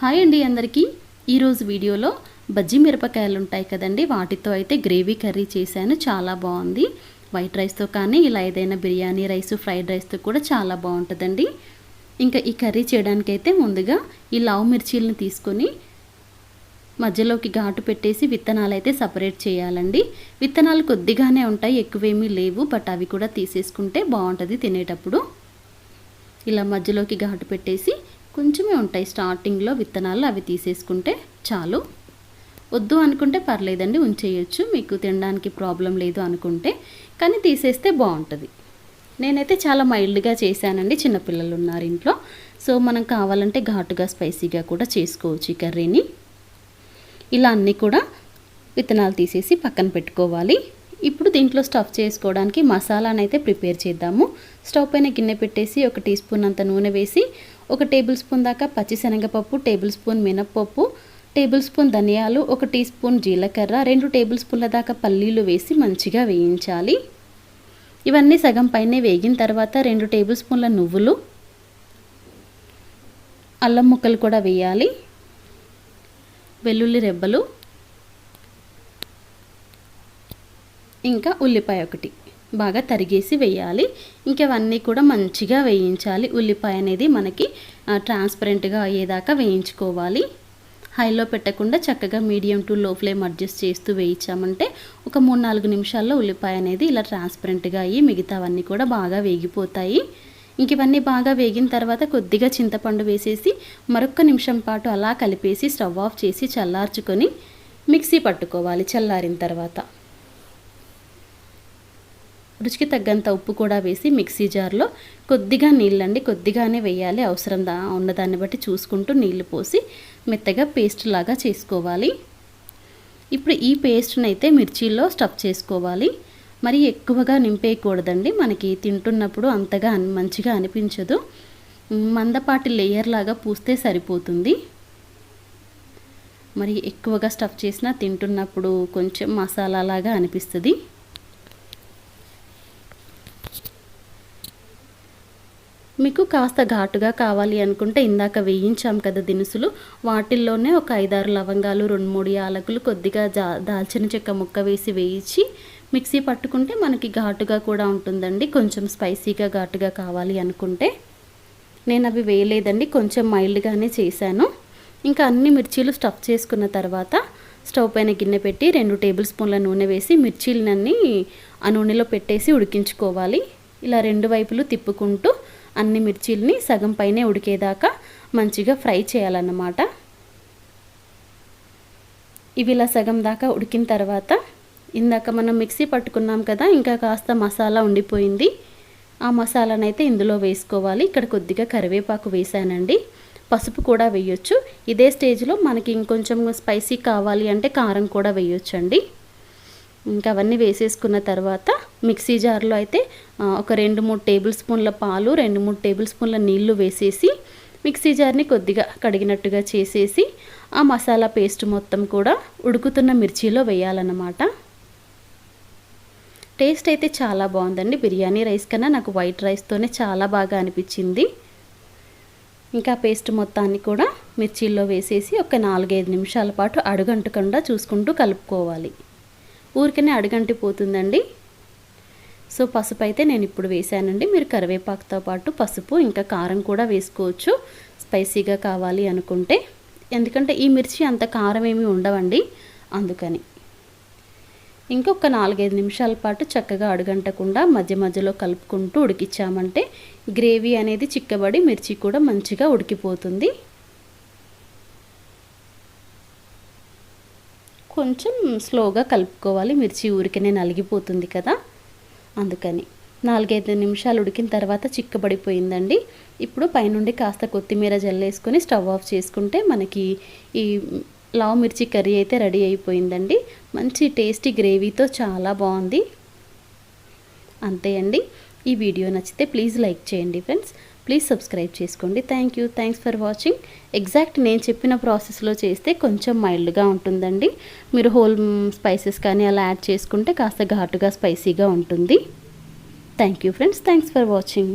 Hi అండి అందరికీ. ఈరోజు వీడియోలో బజ్జీ మిరపకాయలు ఉంటాయి కదండి. వాటితో అయితే గ్రేవీ కర్రీ చేశాను. చాలా బాగుంది. వైట్ రైస్తో కానీ ఇలా ఏదైనా బిర్యానీ రైస్ ఫ్రైడ్ రైస్తో కూడా చాలా బాగుంటుందండి. ఇంకా ఈ కర్రీ చేయడానికైతే ముందుగా ఈ లావు మిర్చీలను తీసుకొని మధ్యలోకి ఘాటు పెట్టేసి విత్తనాలు అయితే సపరేట్ చేయాలండి. విత్తనాలు కొద్దిగానే ఉంటాయి ఎక్కువేమీ లేవు బట్ అవి కూడా తీసేసుకుంటే బాగుంటుంది తినేటప్పుడు. ఇలా మధ్యలోకి ఘాటు పెట్టేసి కొంచెమే ఉంటాయి స్టార్టింగ్లో విత్తనాలు అవి తీసేసుకుంటే చాలు. వద్దు అనుకుంటే పర్లేదండి ఉంచేయచ్చు. మీకు తినడానికి ప్రాబ్లం లేదు అనుకుంటే కానీ తీసేస్తే బాగుంటుంది నేనైతే చాలా మైల్డ్గా చేశానండి చిన్నపిల్లలు ఉన్నారు ఇంట్లో. సో మనం కావాలంటే ఘాటుగా స్పైసీగా కూడా చేసుకోవచ్చు ఈ కర్రీని. ఇలా అన్నీ కూడా విత్తనాలు తీసేసి పక్కన పెట్టుకోవాలి. ఇప్పుడు దీంట్లో స్టఫ్ చేసుకోవడానికి మసాలాను అయితే ప్రిపేర్ చేద్దాము. స్టవ్ పైన గిన్నె పెట్టేసి ఒక టీ స్పూన్ అంత నూనె వేసి ఒక టేబుల్ స్పూన్ దాకా పచ్చిశనగపప్పు టేబుల్ స్పూన్ మినప్పప్పు టేబుల్ స్పూన్ ధనియాలు ఒక టీ స్పూన్ జీలకర్ర రెండు టేబుల్ స్పూన్ల దాకా పల్లీలు వేసి మంచిగా వేయించాలి. ఇవన్నీ సగం పైనే వేగిన తర్వాత రెండు టేబుల్ స్పూన్ల నువ్వులు అల్లం ముక్కలు కూడా వేయాలి. వెల్లుల్లి రెబ్బలు ఇంకా ఉల్లిపాయ ఒకటి. బాగా తరిగేసి వేయాలి. ఇంకవన్నీ కూడా మంచిగా వేయించాలి. ఉల్లిపాయ అనేది మనకి ట్రాన్స్పరెంట్గా అయ్యేదాకా వేయించుకోవాలి. హైలో పెట్టకుండా చక్కగా medium to low flame adjust చేస్తూ వేయించామంటే ఒక మూడు నాలుగు నిమిషాల్లో ఉల్లిపాయ అనేది ఇలా ట్రాన్స్పరెంట్గా అయ్యి మిగతావన్నీ కూడా బాగా వేగిపోతాయి. ఇంక ఇవన్నీ బాగా వేగిన తర్వాత కొద్దిగా చింతపండు వేసేసి మరొక నిమిషం పాటు అలా కలిపేసి స్టవ్ ఆఫ్ చేసి చల్లార్చుకొని మిక్సీ పట్టుకోవాలి చల్లారిన తర్వాత. రుచికి తగ్గంత ఉప్పు కూడా వేసి మిక్సీ జార్లో కొద్దిగా నీళ్ళండి కొద్దిగానే వేయాలి. అవసరం దా ఉన్నదాన్ని బట్టి చూసుకుంటూ నీళ్ళు పోసి మెత్తగా పేస్ట్ లాగా చేసుకోవాలి. ఇప్పుడు ఈ పేస్ట్ని అయితే మిర్చీల్లో స్టఫ్ చేసుకోవాలి. మరి ఎక్కువగా నింపేయకూడదండి. మనకి తింటున్నప్పుడు అంతగా మంచిగా అనిపించదు. మందపాటి లేయర్ లాగా పూస్తే సరిపోతుంది. మరి ఎక్కువగా స్టఫ్ చేసినా తింటున్నప్పుడు కొంచెం మసాలా లాగా అనిపిస్తుంది. మీకు కాస్త ఘాటుగా కావాలి అనుకుంటే ఇందాక వేయించాం కదా దినుసులు. వాటిల్లోనే ఒక ఐదారు లవంగాలు రెండు మూడు యాలకులు కొద్దిగా జా దాల్చిన చెక్క ముక్క వేసి వేయించి మిక్సీ పట్టుకుంటే మనకి ఘాటుగా కూడా ఉంటుందండి. కొంచెం స్పైసీగా ఘాటుగా కావాలి అనుకుంటే. నేను అవి వేయలేదండి కొంచెం మైల్డ్గానే చేశాను. ఇంకా అన్ని మిర్చీలు స్టఫ్ చేసుకున్న తర్వాత స్టవ్ పైన గిన్నె పెట్టి రెండు టేబుల్ స్పూన్ల నూనె వేసి మిర్చీలన్నీ ఆ నూనెలో పెట్టేసి ఉడికించుకోవాలి. ఇలా రెండు వైపులు తిప్పుకుంటూ అన్ని మిర్చీలని సగం పైనే ఉడికేదాకా మంచిగా ఫ్రై చేయాలన్నమాట. ఇవి ఇలా సగం దాకా ఉడికిన తర్వాత ఇందాక మనం మిక్సీ పట్టుకున్నాం కదా ఇంకా కాస్త మసాలా ఉండిపోయింది. ఆ మసాలానైతే ఇందులో వేసుకోవాలి. ఇక్కడ కొద్దిగా కరివేపాకు వేసానండి. పసుపు కూడా వేయొచ్చు. ఇదే స్టేజ్లో మనకి ఇంకొంచెం స్పైసీ కావాలి అంటే కారం కూడా వేయొచ్చండి. ఇంకా అవన్నీ వేసేసుకున్న తర్వాత మిక్సీ జార్లో అయితే ఒక రెండు మూడు టేబుల్ స్పూన్ల పాలు రెండు మూడు టేబుల్ స్పూన్ల నీళ్ళు వేసేసి మిక్సీ జార్ని కొద్దిగా కడిగినట్టుగా చేసేసి ఆ మసాలా పేస్ట్ మొత్తం కూడా ఉడుకుతున్న మిర్చిలో వేయాలన్నమాట. టేస్ట్ అయితే చాలా బాగుందండి. బిర్యానీ రైస్ కన్నా నాకు వైట్ రైస్తోనే చాలా బాగా అనిపించింది. ఇంకా పేస్ట్ మొత్తాన్ని కూడా మిర్చిల్లో వేసేసి ఒక నాలుగైదు నిమిషాల పాటు అడుగంటకుండా చూసుకుంటూ కలుపుకోవాలి. ఊరికనే అడుగంటిపోతుందండి. సో పసుపు అయితే నేను ఇప్పుడు వేసానండి మీరు కరివేపాకుతో పాటు పసుపు ఇంకా కారం కూడా వేసుకోవచ్చు. స్పైసీగా కావాలి అనుకుంటే. ఎందుకంటే ఈ మిర్చి అంత కారం ఏమి ఉండవండి. అందుకని. ఇంకొక నాలుగైదు నిమిషాల పాటు చక్కగా అడుగంటకుండా మధ్య మధ్యలో కలుపుకుంటూ ఉడికిచ్చామంటే గ్రేవీ అనేది చిక్కబడి మిర్చి కూడా మంచిగా ఉడికిపోతుంది. కొంచెం స్లోగా కలుపుకోవాలి. మిర్చి ఊరికనే నలిగిపోతుంది కదా. అందుకని. నాలుగైదు నిమిషాలు ఉడికిన తర్వాత చిక్కబడిపోయిందండి. ఇప్పుడు పైనుండి కాస్త కొత్తిమీర జల్లేసుకొని స్టవ్ ఆఫ్ చేసుకుంటే మనకి ఈ లావ్ మిర్చి కర్రీ అయితే రెడీ అయిపోయిందండి. మంచి టేస్టీ గ్రేవీతో చాలా బాగుంది. అంతే అండి. ఈ వీడియో నచ్చితే ప్లీజ్ లైక్ చేయండి ఫ్రెండ్స్. ప్లీజ్ సబ్స్క్రైబ్ చేసుకోండి. Thank you thanks for watching exact నేను చెప్పిన ప్రాసెస్లో చేస్తే కొంచెం మైల్డ్గా ఉంటుందండి. మీరు హోల్ స్పైసెస్ కానీ అలా యాడ్ చేసుకుంటే కాస్త ఘాటుగా స్పైసీగా ఉంటుంది. Thank you friends thanks for watching